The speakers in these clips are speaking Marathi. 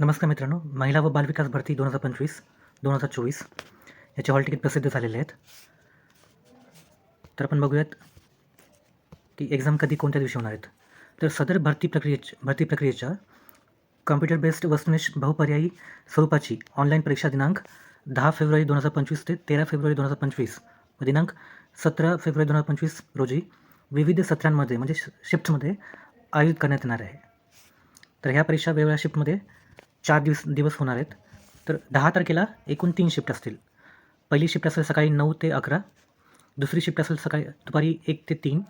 नमस्कार मित्रांनो महिला व बालविकास भरती दोन हजार पंचवीस दोन हजार चोवीस याचे हॉल तिकीट प्रसिद्ध झालेले आहेत. तर आपण बघूयात की एक्झाम कधी कोणत्या दिवशी होणार आहेत. तर सदर भरती प्रक्रियेच्या भरती प्रक्रियेच्या कॉम्प्युटर बेस्ड वस्तुनिष्ठ बहुपर्यायी स्वरूपाची ऑनलाईन परीक्षा दिनांक दहा फेब्रुवारी दोन हजार पंचवीस ते तेरा फेब्रुवारी दोन हजार पंचवीस व दिनांक सतरा फेब्रुवारी दोन हजार पंचवीस रोजी विविध सत्रांमध्ये म्हणजे शिफ्टमध्ये आयोजित करण्यात येणार आहे. तर ह्या परीक्षा वेगवेगळ्या शिफ्टमध्ये चार दिवस दिवस होणार आहेत. तर दहा तारखेला एकूण तीन शिफ्ट असतील. पहिली शिफ्ट असेल सकाळी नऊ ते अकरा. दुसरी शिफ्ट असेल सकाळी दुपारी एक ते तीन.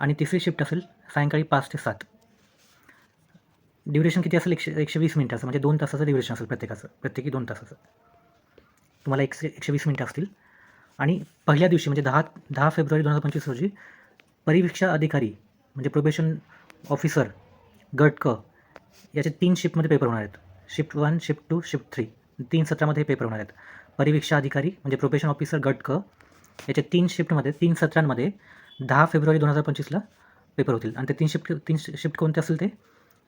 आणि तिसरी शिफ्ट असेल सायंकाळी पाच ते सात. ड्युरेशन किती असेल? एकशे एकशे वीस मिनटाचं. म्हणजे दोन तासाचं ड्युरेशन असेल प्रत्येकाचं. प्रत्येकी दोन तासाचं. तुम्हाला एकशे एकशे वीस मिनटं असतील. आणि पहिल्या दिवशी म्हणजे दहा दहा फेब्रुवारी दोन हजार पंचवीस रोजी परिवीक्षा अधिकारी म्हणजे प्रोबेशन ऑफिसर गट क याचे तीन शिफ्टमध्ये पेपर होणार आहेत. Shift one shift two shift three. तीन सत्रामध्ये हे पेपर होणार आहेत. परिवीक्षा अधिकारी म्हणजे प्रोबेशन ऑफिसर गट क याच्या तीन शिफ्टमध्ये तीन सत्रांमध्ये दहा फेब्रुवारी दोन हजार पंचवीसला पेपर होतील. आणि ते तीन शिफ्ट तीन शिफ्ट कोणते असेल ते?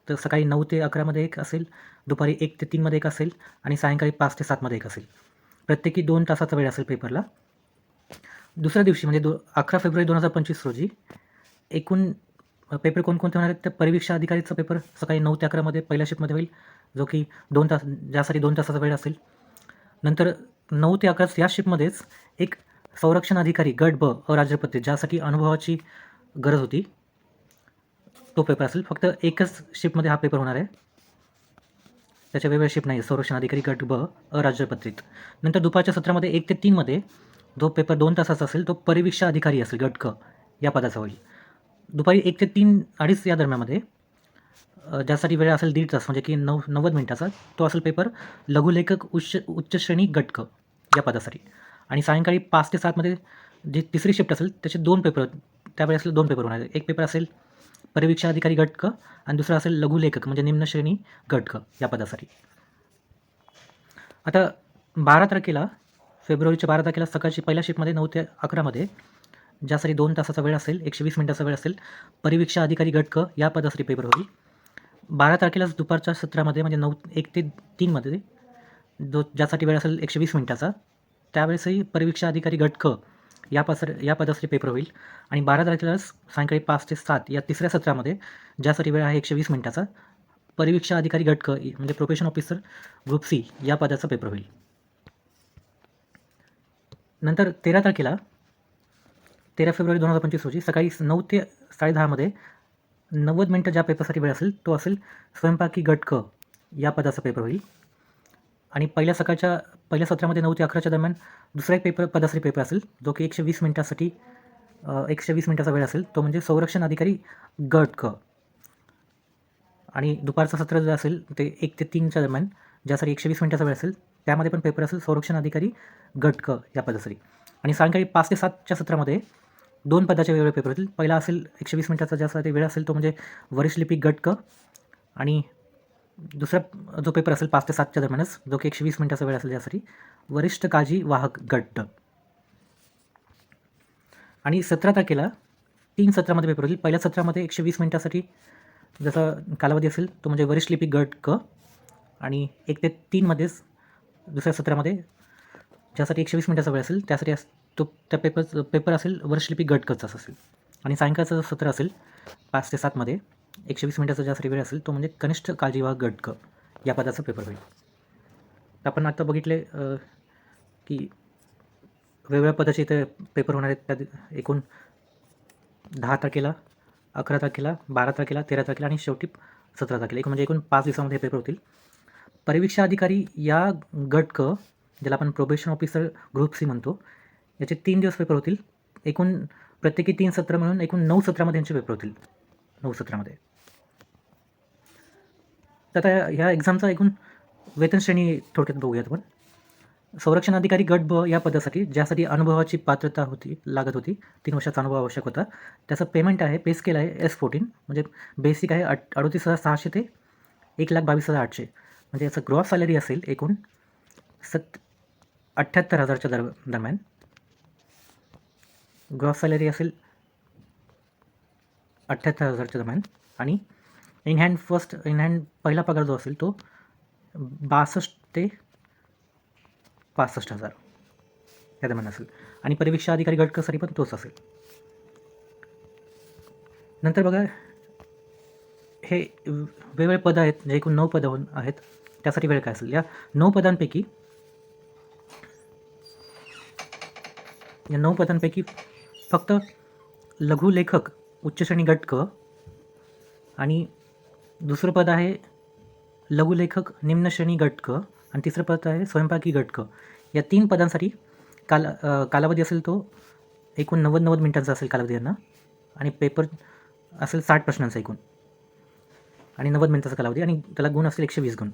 तर सकाळी नऊ ते अकरामध्ये एक असेल दुपारी एक ते तीनमध्ये एक असेल आणि सायंकाळी पाच ते सातमध्ये एक असेल. प्रत्येकी दोन तासाचा वेळ असेल पेपरला दुसऱ्या दिवशी म्हणजे दो अकरा फेब्रुवारी दोन हजार पंचवीस रोजी एकूण पेपर कोणकोणते होणार आहेत? तर परिवीक्षा अधिकारीचा पेपर सकाळी नऊ ते अकरामध्ये पहिल्या शिफ्टमध्ये होईल. जो की दोन तास ज्यासाठी दोन तासाचा वेळ असेल. नंतर नऊ ते अकरा या शिपमध्येच एक संरक्षण अधिकारी गट ब अराज्यपत्रित ज्यासाठी अनुभवाची गरज होती तो पेपर असेल. फक्त एकच शिपमध्ये हा पेपर होणार आहे. त्याच्या वेगवेगळ्या शिप नाही संरक्षण अधिकारी गट ब अराजपत्रित. नंतर दुपारच्या सत्रामध्ये एक ते तीनमध्ये जो पेपर दोन तासाचा असेल तो परिवीक्षा अधिकारी असेल गट क या पदाचा होईल. दुपारी एक ते तीन अडीच या दरम्यानमध्ये ज्यासाठी वेळ असेल दीड तास म्हणजे की नऊ नव्वद मिनिटाचा तो असेल पेपर लघुलेखक उच्च उच्च श्रेणी या पदासाठी. आणि सायंकाळी पाच ते सातमध्ये जी तिसरी शिफ्ट असेल त्याचे दोन पेपर त्यावेळी असेल दोन पेपर होणार. आहेत. एक पेपर असेल परिवीक्षा अधिकारी गटक आणि दुसरा असेल लघुलेखक म्हणजे निम्न श्रेणी या पदासाठी. आता बारा तारखेला फेब्रुवारीच्या बारा तारखेला सकाळची पहिल्या शिफ्टमध्ये नऊ ते अकरामध्ये ज्यासाठी दोन तासाचा वेळ असेल एकशे वीस मिनिटाचा वेळ असेल परिवीक्षा अधिकारी गटक या पदासाठी पेपर होईल. बारा तारखेलाच दुपारच्या सत्रामध्ये म्हणजे नऊ एक ते तीनमध्ये जो ज्यासाठी वेळ असेल एकशे वीस मिनिटाचा त्यावेळेसही परीक्षा अधिकारी गटक या पसर या पदासाठी पेपर होईल. आणि बारा तारखेलाच सायंकाळी पाच ते सात या तिसऱ्या सत्रामध्ये ज्यासाठी वेळ आहे एकशे वीस मिनिटाचा परीक्षा अधिकारी गटक म्हणजे प्रोफेशन ऑफिसर ग्रुप सी या पदाचा पेपर होईल. नंतर तेरा तारखेला तेरा फेब्रुवारी दोन हजार पंचवीस रोजी सकाळी नऊ ते साडेदहामध्ये नव्वद मिनटं ज्या पेपरसाठी वेळ असेल तो असेल स्वयंपाकी गटक या पदाचा पेपर होईल. आणि पहिल्या सकाळच्या पहिल्या सत्रामध्ये नऊ ते अकराच्या दरम्यान दुसरा एक पेपर पदासाठी पेपर असेल जो की एकशे वीस मिनटासाठी एकशे वीस मिनटाचा वेळ असेल तो म्हणजे संरक्षण अधिकारी गट क आणि दुपारचं सत्र जे असेल ते एक ते तीनच्या दरम्यान ज्यासाठी एकशे वीस मिनटाचा वेळ असेल त्यामध्ये पण पेपर असेल संरक्षण अधिकारी गट क या पदासाठी. आणि सायंकाळी पाच ते सातच्या सत्रामध्ये दोन पदाचे वेगवेगळे पेपर होतील पहिला असेल एकशे वीस मिनटाचा ज्यासाठी वेळ असेल तो म्हणजे वरिष्ठ लिपिक गट क आणि दुसरा जो पेपर असेल पाच ते सातच्या दरम्यानच जो की एकशे वीस मिनटाचा वेळ असेल त्यासाठी वरिष्ठ काजी वाहक गट आणि सतरा तारखेला तीन सत्रामध्ये पेपर होतील पहिल्या सत्रामध्ये एकशे वीस मिनटासाठी जसा कालावधी असेल तो म्हणजे वरिष्ठ लिपिक गट क आणि एक ते तीनमध्येच दुसऱ्या सत्रामध्ये ज्यासाठी एकशे वीस मिनटाचा वेळ असेल त्यासाठी तो त्या पेपर पेपर असेल वर्षलिपी लिपिक असेल. आणि सायंकाळचं सत्र असेल पाच ते सातमध्ये एकशे वीस मिनटाचा जास्त वेळ असेल तो म्हणजे कनिष्ठ काळजीवाह गटक या पदाचा पेपर होईल. आपण आता बघितले की वेगवेगळ्या पदाचे इथे पेपर होणार आहेत. त्यात एकूण दहा तारखेला अकरा तारखेला बारा तारखेला तेरा तारखेला आणि शेवटी सतरा तारखेला. एक म्हणजे एकूण पाच दिवसामध्ये पेपर होतील. परिवीक्षा अधिकारी या गटक ज्याला आपण प्रोबेशन ऑफिसर ग्रुप सी म्हणतो याचे तीन दिवस पेपर होतील. एकूण प्रत्येकी तीन सत्र मिळून एकूण नऊ सत्रामध्ये यांचे पेपर होतील. नऊ सत्रामध्ये. तर आता ह्या एक्झामचा एकूण वेतन श्रेणी थोडक्यात बघूयात आपण. संरक्षण अधिकारी गट ब या पदासाठी ज्यासाठी अनुभवाची पात्रता होती लागत होती तीन वर्षाचा अनुभव आवश्यक होता. त्याचं पेमेंट आहे पे स्केल आहे एस फोर्टीन म्हणजे बेसिक आहे अट अडोतीस हजार सहाशे ते एक लाख बावीस हजार आठशे. म्हणजे याचं ग्रॉस सॅलरी असेल एकूण सत अठ्ठ्याहत्तर हजारच्या दर दरम्यान. ग्रॉस सॅलरी असेल अठ्ठ्याहत्तर हजारच्या दरम्यान. आणि in hand first in hand पहिला पगार जो असेल तो बासष्ट ते पासष्ट हजार या दरम्यान असेल. आणि परिवीक्षा अधिकारी गटकसाठी पण तोच असेल. नंतर बघा हे वेगवेगळे पदं आहेत जे एकूण नऊ पदं आहेत त्यासाठी वेळ काय असेल? या नऊ पदांपैकी या नऊ पदांपैकी फक्त लघुलेखक उच्चश्रेणी घटक आणि दुसरं पद आहे लघुलेखक निम्नश्रेणी घटक आणि तिसरं पद आहे स्वयंपाकी घटक. या तीन पदांसाठी काल कालावधी असेल तो एकूण नव्वद नव्वद मिनिटांचा असेल कालावधी यांना आणि पेपर असेल साठ प्रश्नांचा एकूण. आणि नव्वद मिनिटाचा कालावधी आणि त्याला गुण असतील एकशे वीस गुण.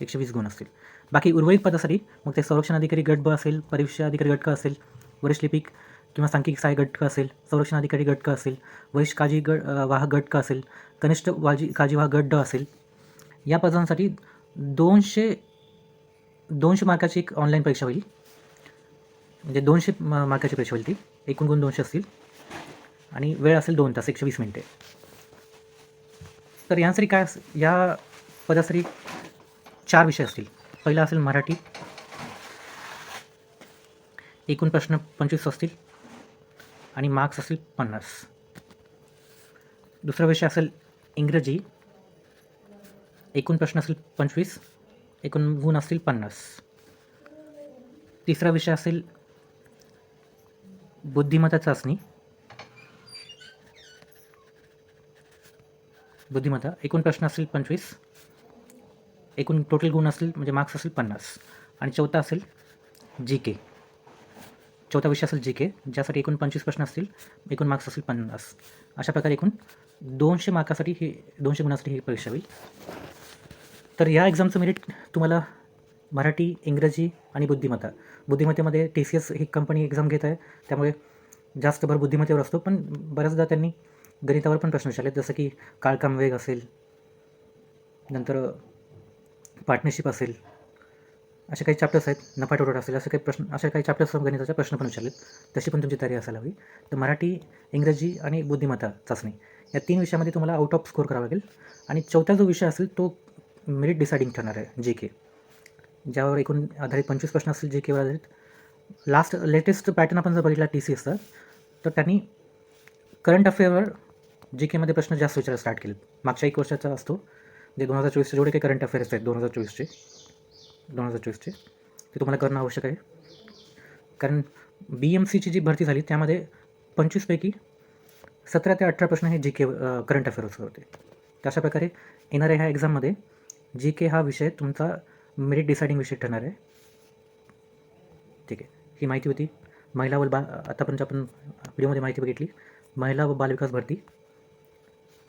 एकशे वीस गुण असतील. बाकी उर्वरित पदासाठी मग ते संरक्षण अधिकारी गट ब असेल परीक्षा अधिकारी गट क असेल वरिष्ठ लिपिक किंवा सांख्यिक सहाय्य गट असेल संरक्षण अधिकारी गट असेल वरिष्ठ काळजी ग वाहक गट असेल कनिष्ठ वाजी काळजी वाहक गट ड असेल या पदांसाठी दोनशे दोनशे मार्काची एक ऑनलाईन परीक्षा होईल. म्हणजे दोनशे मार्काची परीक्षा होईल ती. एकूण गुण दोनशे असतील. आणि वेळ असेल दोन तास एकशे वीस मिनिटे. तर यासाठी काय या पदासाठी चार विषय असतील. पहिला असेल मराठी. एकूण प्रश्न पंचवीस असतील. आणि मार्क्स असेल पन्नास. दुसरा विषय असेल इंग्रजी. एकूण प्रश्न असेल पंचवीस एकूण गुण असतील पन्नास. तिसरा विषय असेल बुद्धिमत्ता चाचणी. बुद्धिमत्ता एकूण प्रश्न असतील पंचवीस एकूण टोटल गुण असतील म्हणजे मार्क्स असतील पन्नास. आणि चौथा असेल जी के चौथा विषय असेल जी के ज्यासाठी एकूण पंचवीस प्रश्न असतील एकूण मार्क्स असतील पन्नास. अशा प्रकारे एकूण दोनशे मार्कासाठी ही दोनशे गुणासाठी ही परीक्षा होईल. तर या एक्झामचं मेरिट तुम्हाला मराठी इंग्रजी आणि बुद्धिमत्ता. बुद्धिमत्तेमध्ये टी सी एस ही कंपनी एक्झाम घेत आहे. त्यामुळे जास्त भर बुद्धिमत्तेवर असतो पण बऱ्याचदा त्यांनी गणितावर पण प्रश्न विचारले. जसं की काळकाम वेग असेल नंतर पार्टनरशिप असेल असे काही चॅप्टर्स आहेत नफा तोटा असेल असे काही प्रश्न असे काही चॅप्टर्स गणिताचे प्रश्न पण विचारलेत. तशी पण तुमची तयारी असायला हवी. तर मराठी इंग्रजी आणि बुद्धिमत्ता चाचणी या तीन विषयामध्ये तुम्हाला आउट ऑफ स्कोर करावा लागेल. आणि चौथा जो विषय असेल तो मेरिट डिसाइडिंग ठरणार आहे जे के ज्यावर एकूण आधारित पंचवीस प्रश्न असतील जे केवर आधारित. लास्ट लेटेस्ट पॅटर्न आपण जर बघितला टी सी एसचा तर त्यांनी करंट अफेअरवर जी केमध्ये प्रश्न जास्त विचारायला स्टार्ट केले मागच्या एक वर्षाचा असतो जे दोन हजार चोवीसचे जेवढे काही करंट अफेअर्स आहेत दोन हजार चोवीसचे दोन हजार चोवीसचे ते तुम्हाला करणं आवश्यक आहे. कारण बी एम सीची जी भरती झाली त्यामध्ये पंचवीसपैकी सतरा ते अठरा प्रश्न हे जी के करंट अफेअर्सवर होते. तर अशा प्रकारे येणाऱ्या ह्या एक्झाममध्ये जी के हा विषय तुमचा मेरिट डिसाइडिंग विषय ठरणार आहे. ठीक आहे. ही माहिती होती. महिला व बा आतापर्यंत आपण व्हिडिओमध्ये माहिती बघितली. महिला व बालविकास भरती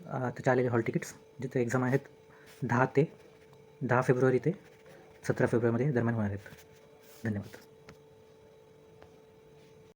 त्याच्या आलेले हॉल तिकीट्स जिथे एक्झाम आहेत दहा ते दहा फेब्रुवारी ते सतरा फेब्रुवारीमध्ये दरम्यान होणार आहेत. धन्यवाद.